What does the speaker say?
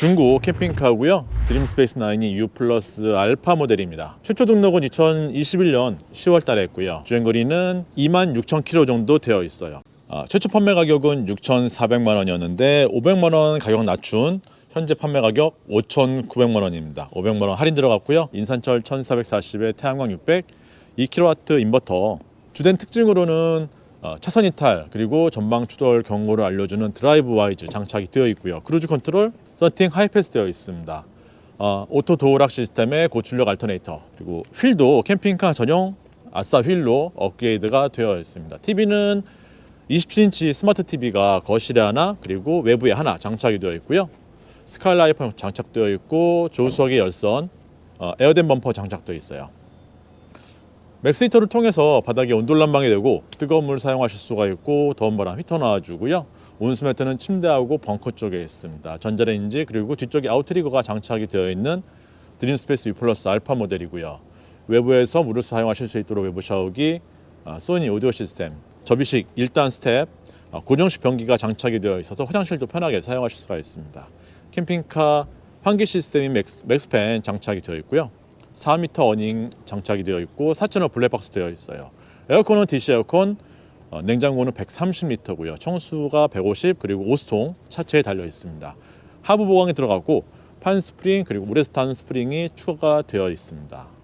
중고 캠핑카고요. 드림스페이스 9이 U 플러스 알파 모델입니다. 최초 등록은 2021년 10월 달에 했고요. 주행거리는 26,000km 정도 되어 있어요. 아, 최초 판매 가격은 6,400만 원이었는데 500만 원 가격 낮춘 현재 판매 가격 5,900만 원입니다. 500만 원 할인 들어갔고요. 인산철 1,440에 태양광 600, 2kW 인버터. 주된 특징으로는 어, 차선 이탈 그리고 전방 추돌 경고를 알려주는 드라이브 와이즈 장착이 되어 있고요. 크루즈 컨트롤, 서팅 하이패스 되어 있습니다. 어, 오토 도어락 시스템의 고출력 알터네이터 그리고 휠도 캠핑카 전용 아싸 휠로 업그레이드가 되어 있습니다. TV는 27인치 스마트 TV가 거실에 하나 그리고 외부에 하나 장착이 되어 있고요. 스카이라이프 장착되어 있고 조수석의 열선, 어, 에어덴 범퍼 장착되어 있어요. 맥스 히터를 통해서 바닥에 온돌 난방이 되고 뜨거운 물 사용하실 수가 있고 더운 바람 히터 놔주고요. 온수 매트는 침대하고 벙커 쪽에 있습니다. 전자레인지 그리고 뒤쪽에 아웃트리거가 장착이 되어 있는 드림스페이스 U 플러스 알파 모델이고요. 외부에서 물을 사용하실 수 있도록 외부 샤워기, 아, 소니 오디오 시스템, 접이식 1단 스텝, 아, 고정식 변기가 장착이 되어 있어서 화장실도 편하게 사용하실 수가 있습니다. 캠핑카 환기 시스템인 맥스, 맥스팬 장착이 되어 있고요. 4m 어닝 장착이 되어 있고 4.5 블랙박스 되어 있어요. 에어컨은 DC 에어컨, 어, 냉장고는 130리터고요. 청수가 150 그리고 오스통 차체에 달려 있습니다. 하부 보강이 들어가고 판 스프링 그리고 우레스탄 스프링이 추가가 되어 있습니다.